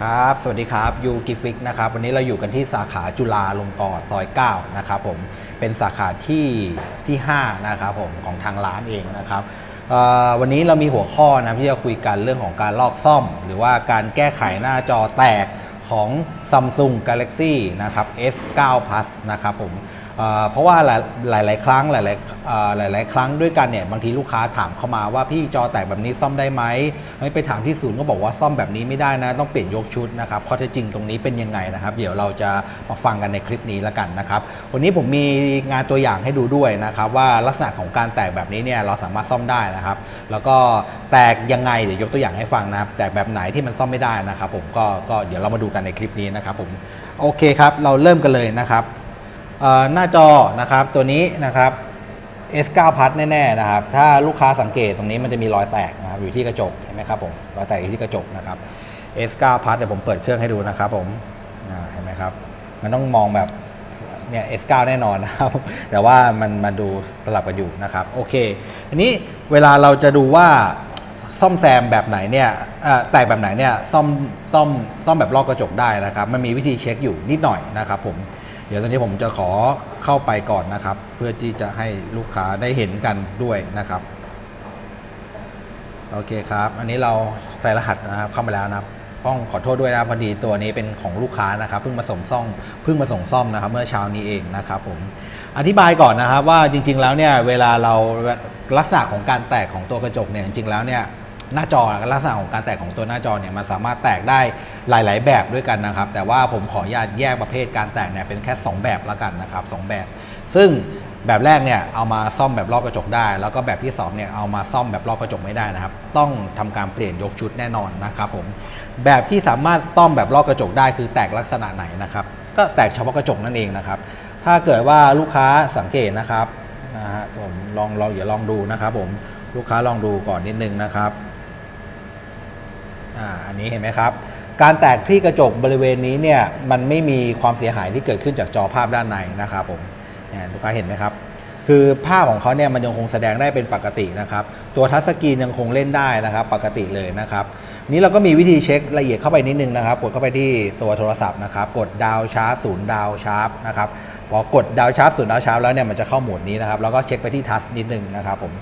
ครับ สวัสดีครับยูกิฟิกนะครับ วันนี้เราอยู่กันที่สาขาจุฬาลงกรณ์ซอย 9 นะครับผม เป็นสาขาที่ที่ 5 นะครับผม ของทางร้านเองนะครับวันนี้เรามีหัวข้อนะที่จะคุยกันเรื่องของการลอกซ่อม หรือว่าการแก้ไขหน้าจอแตกของ Samsung Galaxy นะครับ S9 Plus นะครับผม เพราะว่าหลายหลายครั้งหลายๆเอ่อหลายครั้งด้วยกันเนี่ยบางทีลูกค้าถามเข้ามาว่าพี่จอแตกแบบนี้ซ่อมได้ไหมไม่ไปถามที่ศูนย์ก็บอกว่าซ่อมแบบนี้ไม่ได้นะ ต้องเปลี่ยนยกชุดนะครับข้อเท็จจริงตรงนี้เป็นยังไงนะครับ เดี๋ยวเราจะมาฟังกันในคลิปนี้แล้วกันนะครับวันนี้ผมมีงานตัวอย่างให้ดูด้วยนะครับ ว่าลักษณะของการแตกแบบนี้เนี่ยเราสามารถซ่อมได้นะครับ แล้วก็แตกยังไงเดี๋ยวยกตัวอย่างให้ฟังนะครับแตกแบบไหนที่มันซ่อมไม่ได้นะครับ ผมก็ก็เดี๋ยวเรามาดูกันในคลิปนี้นะครับผมโอเคครับเราเริ่มกันเลยนะครับ หน้าจอนะครับตัวนี้นะครับ S9 พัดแน่ๆนะครับ ถ้าลูกค้าสังเกตตรงนี้มันจะมีรอยแตกนะครับอยู่ที่กระจกเห็นไหมครับผมรอยแตกอยู่ที่กระจกนะครับ S9 พัดเดี๋ยวผมเปิดเครื่องให้ดูนะครับผมเห็นไหมครับ มันต้องมองแบบเนี่ย S9 แน่นอนนะครับ แต่ว่ามันมาดูสลับกันอยู่นะครับโอเคทีนี้เวลาเราจะดูว่าซ่อมแซมแบบไหนเนี่ยแตกแบบไหนเนี่ยซ่อมซ่อมซ่อมแบบลอกกระจกได้นะครับ มันมีวิธีเช็คอยู่นิดหน่อยนะครับผม ดี๋ยวตอนนี้ผมจะขอเข้าไปก่อนนะครับ เพื่อที่จะให้ลูกค้าได้เห็นกันด้วยนะครับ โอเคครับ อันนี้เราใส่รหัสนะครับเข้ามาแล้วนะครับต้องขอโทษด้วยนะพอดีตัวนี้เป็นของลูกค้านะครับเพิ่งมาส่งซ่อมเพิ่งมาส่งซ่อมนะครับ เมื่อเช้านี้เองนะครับผมอธิบายก่อนนะครับว่าจริง ๆ แล้วเนี่ยเวลาเราลักษณะของการแตกของตัวกระจกเนี่ยจริงๆแล้วเนี่ย หน้าจอลักษณะของการแตกของตัวหน้าจอเนี่ยมันสามารถแตกได้หลาย ๆ แบบด้วยกันนะครับ แต่ว่าผมขออนุญาตแยกประเภทการแตกเนี่ยเป็นแค่ 2 แบบละกันนะครับสองแบบ ซึ่งแบบแรกเนี่ยเอามาซ่อมแบบลอกกระจกได้ แล้วก็แบบที่2เนี่ยเอามาซ่อมแบบลอกกระจกไม่ได้นะครับ ต้องทำการเปลี่ยนยกชุดแน่นอนนะครับผมแบบที่สามารถซ่อมแบบลอกกระจกได้คือแตกลักษณะไหนนะครับ ก็แตกเฉพาะกระจกนั่นเองนะครับ ถ้าเกิดว่าลูกค้าสังเกตนะครับนะฮะผมลองลองอย่าลองดูนะครับ ผมลูกค้าลองดูก่อนนิดนึงนะครับ อ่าอันนี้เห็นไหมครับ การแตกที่กระจกบริเวณนี้เนี่ยมันไม่มีความเสียหายที่เกิดขึ้นจากจอภาพด้านในนะครับผมเนี่ยลูกค้าเห็นไหมครับคือภาพของเขาเนี่ยมันยังคงแสดงได้เป็นปกตินะครับตัวทัชสกรีนยังคงเล่นได้นะครับ ปกติเลยนะครับนี้เราก็มีวิธีเช็คละเอียดเข้าไปนิดนึงนะครับ กดเข้าไปที่ตัวโทรศัพท์นะครับ กดดาวชาร์ปศูนย์ดาวชาร์ปนะครับพอกดดาวชาร์ปศูนย์ดาวชาร์ปแล้วเนี่ยมันจะเข้าโหมดนี้นะครับแล้วก็เช็คไปที่ทัชนิดนึงนะครับผม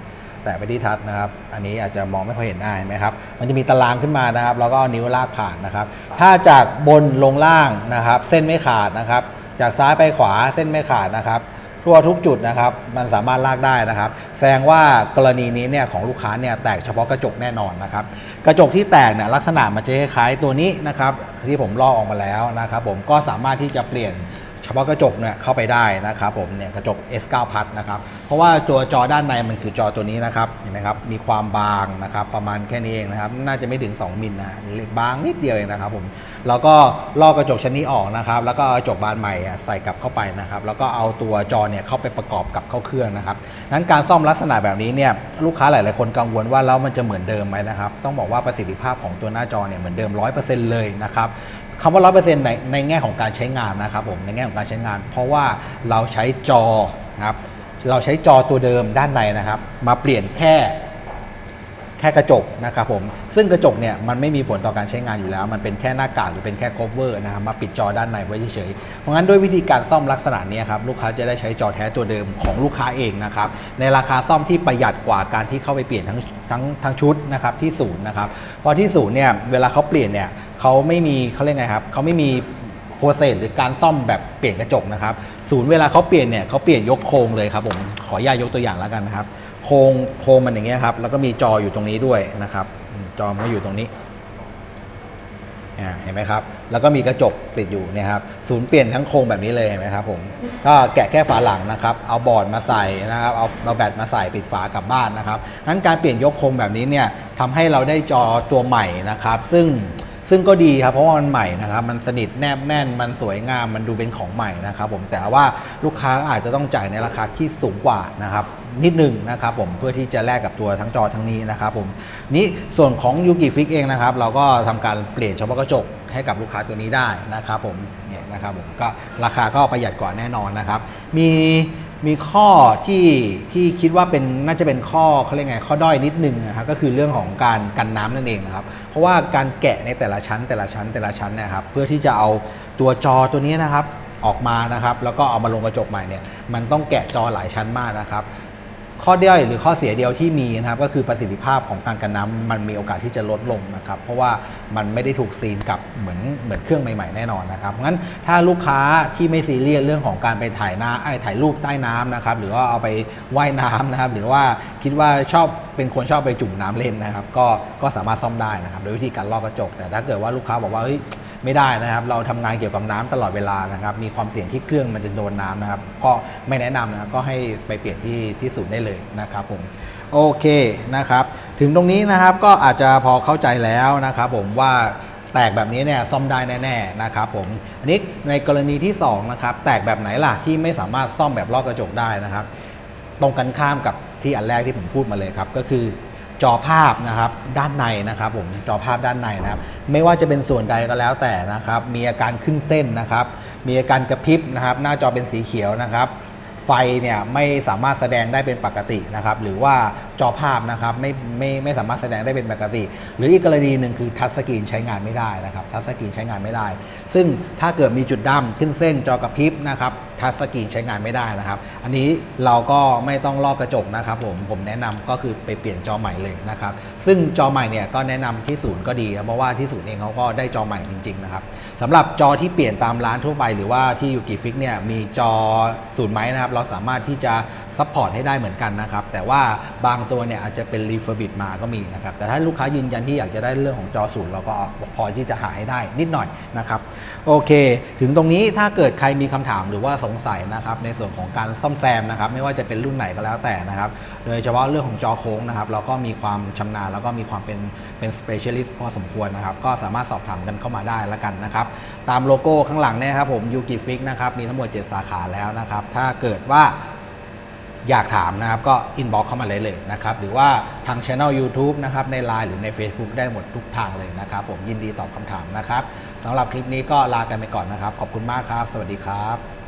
แตะไปที่ทัชนะครับ อันนี้อาจจะมองไม่ค่อยเห็นได้ไหมครับ มันจะมีตารางขึ้นมานะครับ แล้วก็เอานิ้วลากผ่านนะครับ ถ้าจากบนลงล่างนะครับ เส้นไม่ขาดนะครับ จากซ้ายไปขวาเส้นไม่ขาดนะครับทั่วทุกจุดนะครับมันสามารถลากได้นะครับ แสดงว่ากรณีนี้เนี่ยของลูกค้าเนี่ยแตกเฉพาะกระจกแน่นอนนะครับ กระจกที่แตกเนี่ยลักษณะมันจะคล้ายๆตัวนี้นะครับที่ผมลอกออกมาแล้วนะครับ ผมก็สามารถที่จะเปลี่ยน ฉพาะกระจกเนี่ยเข้าไปได้นะครับผมเนี่ยกระจก S9 พัดนะครับเพราะว่าตัวจอด้านในมันคือจอตัวนี้นะครับเห็นไหมครับมีความบางนะครับประมาณแค่นี้เองนะครับน่าจะไม่ถึง 2มิลนะบางนิดเดียวเองนะครับผมแล้วก็ลอกกระจกชั้นนี้ออกนะครับแล้วก็เอากระจกบานใหม่ใส่กลับเข้าไปนะครับแล้วก็เอาตัวจอเนี่ยเข้าไปประกอบกับเข้าเครื่องนะครับนั้นการซ่อมลักษณะแบบนี้เนี่ยลูกค้าหลาย ๆ คนกังวลว่าแล้วมันจะเหมือนเดิมไหมนะครับต้องบอกว่าประสิทธิภาพของตัวหน้าจอเนี่ยเหมือนเดิม 100%เลยนะครับ คำว่าร้อเปอร์เซ็นต์ในในแง่ของการใช้งานนะครับผมในแง่ของการใช้งาน เพราะว่าเราใช้จอนะครับเราใช้จอตัวเดิมด้านในนะครับ มาเปลี่ยนแค่ แค่กระจกนะครับผม ซึ่งกระจกเนี่ยมันไม่มีผลต่อการใช้งานอยู่แล้ว มันเป็นแค่หน้ากากหรือเป็นแค่ cover นะครับมาปิดจอด้านในไว้เฉยๆ เพราะงั้นด้วยวิธีการซ่อมลักษณะนี้ครับลูกค้าจะได้ใช้จอแท้ตัวเดิมของลูกค้าเองนะครับในราคาซ่อมที่ประหยัดกว่าการที่เข้าไปเปลี่ยนทั้งทั้งทั้งชุดนะครับที่ศูนย์นะครับเพราะที่ศูนย์เนี่ยเวลาเขาเปลี่ยนเนี่ยเขาไม่มีเขาเรียกไงครับเขาไม่มีโปรเซสหรือการซ่อมแบบเปลี่ยนกระจกนะครับศูนย์เวลาเขาเปลี่ยนเนี่ยเขาเปลี่ยนยกโครงเลยครับผมขออนุญาตยกตัวอย่างแล้วกันนะครับ ครงโครงมันอย่างเงี้ยครับ แล้วก็มีจออยู่ตรงนี้ด้วยนะครับ จอมันก็อยู่ตรงนี้เห็นไหมครับ แล้วก็มีกระจกติดอยู่เนี่ยครับศูนย์เปลี่ยนทั้งโครงแบบนี้เลยเห็นไหมครับผมก็แกะแค่ฝาหลังนะครับ เอาบอร์ดมาใส่นะครับ เอาเอาแบตมาใส่ปิดฝากลับบ้านนะครับงั้นการเปลี่ยนยกโครงแบบนี้เนี่ยทำให้เราได้จอตัวใหม่นะครับ ซึ่ง ซึ่งก็ดีครับเพราะว่ามันใหม่นะครับมันสนิทแนบแน่นมันสวยงามมันดูเป็นของใหม่นะครับผมแต่ว่าลูกค้าอาจจะต้องจ่ายในราคาที่สูงกว่านะครับนิดนึงนะครับผมเพื่อที่จะแลกกับตัวทั้งจอทั้งนี้นะครับผมนี่ส่วนของยูกิฟิกเองนะครับเราก็ทำการเปลี่ยนเฉพาะกระจกให้กับลูกค้าตัวนี้ได้นะครับผมเนี่ยนะครับผมก็ราคาก็ประหยัดกว่าแน่นอนนะครับมี มีข้อที่ที่คิดว่าเป็นน่าจะเป็นข้อเขาเรียกไงข้อด้อยนิดนึงนะครับก็คือเรื่องของการกันน้ำนั่นเองนะครับ เพราะว่าการแกะในแต่ละชั้นแต่ละชั้นแต่ละชั้นเนะครับเพื่อที่จะเอาตัวจอตัวนี้นะครับออกมานะครับ แล้วก็เอามาลงกระจกใหม่เนี่ยมันต้องแกะจอหลายชั้นมากนะครับ ข้อด้อยหรือข้อเสียเดียวที่มีนะครับก็คือประสิทธิภาพของการกันน้ำมันมีโอกาสที่จะลดลงนะครับเพราะว่ามันไม่ได้ถูกซีนกับเหมือนเหมือนเครื่องใหม่ๆแน่นอนนะครับงั้นถ้าลูกค้าที่ไม่ซีเรียสเรื่องของการไปถ่ายหน้าไอ้ถ่ายรูปใต้น้ำนะครับหรือว่าเอาไปว่ายน้ำนะครับหรือว่าคิดว่าชอบเป็นคนชอบไปจุ่มน้ำเล่นนะครับ ก็ก็สามารถซ่อมได้นะครับโดยวิธีการลอกกระจก แต่ถ้าเกิดว่าลูกค้าบอกว่าเฮ้ย ไม่ได้นะครับ เราทำงานเกี่ยวกับน้ำตลอดเวลานะครับ มีความเสี่ยงที่เครื่องมันจะโดนน้ำนะครับ ก็ไม่แนะนำนะครับ ก็ให้ไปเปลี่ยนที่ที่ศูนย์ได้เลยนะครับผมโอเคนะครับ ถึงตรงนี้นะครับก็อาจจะพอเข้าใจแล้วนะครับ ผมว่าแตกแบบนี้เนี่ยซ่อมได้แน่ๆนะครับผมอันนี้ในกรณีที่สองนะครับแตกแบบไหนล่ะที่ไม่สามารถซ่อมแบบลอกกระจกได้นะครับ ตรงกันข้ามกับที่อันแรกที่ผมพูดมาเลยครับ ก็คือ จอภาพนะครับด้านในนะครับผมจอภาพด้านในนะครับไม่ว่าจะเป็นส่วนใดก็แล้วแต่นะครับมีอาการขึ้นเส้นนะครับมีอาการกระพริบนะครับหน้าจอเป็นสีเขียวนะครับไฟเนี่ยไม่สามารถแสดงได้เป็นปกตินะครับหรือว่า จอภาพนะครับไม่ไม่ไม่สามารถแสดงได้เป็นปกติ หรืออีกกรณีหนึ่งคือทัชสกรีนใช้งานไม่ได้นะครับทัชสกรีนใช้งานไม่ได้ ซึ่งถ้าเกิดมีจุดดำขึ้นเส้นจอกระพริบนะครับทัชสกรีนใช้งานไม่ได้นะครับ อันนี้เราก็ไม่ต้องลอกกระจกนะครับผมผมแนะนำก็คือไปเปลี่ยนจอใหม่เลยนะครับ ซึ่งจอใหม่เนี่ยก็แนะนำที่ศูนย์ก็ดีครับเพราะว่าที่ศูนย์เองเขาก็ได้จอใหม่จริงๆนะครับสำหรับจอที่เปลี่ยนตามร้านทั่วไป หรือว่าที่ยูกิฟิกเนี่ยมีจอศูนย์ไหมนะครับ เราสามารถที่จะ ซัพพอร์ตให้ได้เหมือนกันนะครับ แต่ว่าบางตัวเนี่ยอาจจะเป็นรีเฟอร์บิดมาก็มีนะครับ แต่ถ้าลูกค้ายืนยันที่อยากจะได้เรื่องของจอศูนย์เราก็พอที่จะหาให้ได้นิดหน่อยนะครับ โอเค ถึงตรงนี้ถ้าเกิดใครมีคำถามหรือว่าสงสัยนะครับในส่วนของการซ่อมแซมนะครับ ไม่ว่าจะเป็นรุ่นไหนก็แล้วแต่นะครับ โดยเฉพาะเรื่องของจอโค้งนะครับ เราก็มีความชำนาญแล้วก็มีความเป็นเป็นสเปเชียลิสต์พอสมควรนะครับ ก็สามารถสอบถามกันเข้ามาได้แล้วกันนะครับ ตามโลโก้ข้างหลังเนี่ยครับผมยูกิฟิกนะครับ มีทั้งหมด 7 สาขาแล้วนะครับ ถ้าเกิดว่า อยากถามนะครับก็อินบ็อกเข้ามาเลยเลยนะครับ หรือว่าทางช anel YouTube นะครับใน Line หรือใน Facebook ได้หมดทุกทางเลยนะครับผมยินดีตอบคำถามนะครับสำหรับคลิปนี้ก็ลากันไปก่อนนะครับ ขอบคุณมากครับ สวัสดีครับ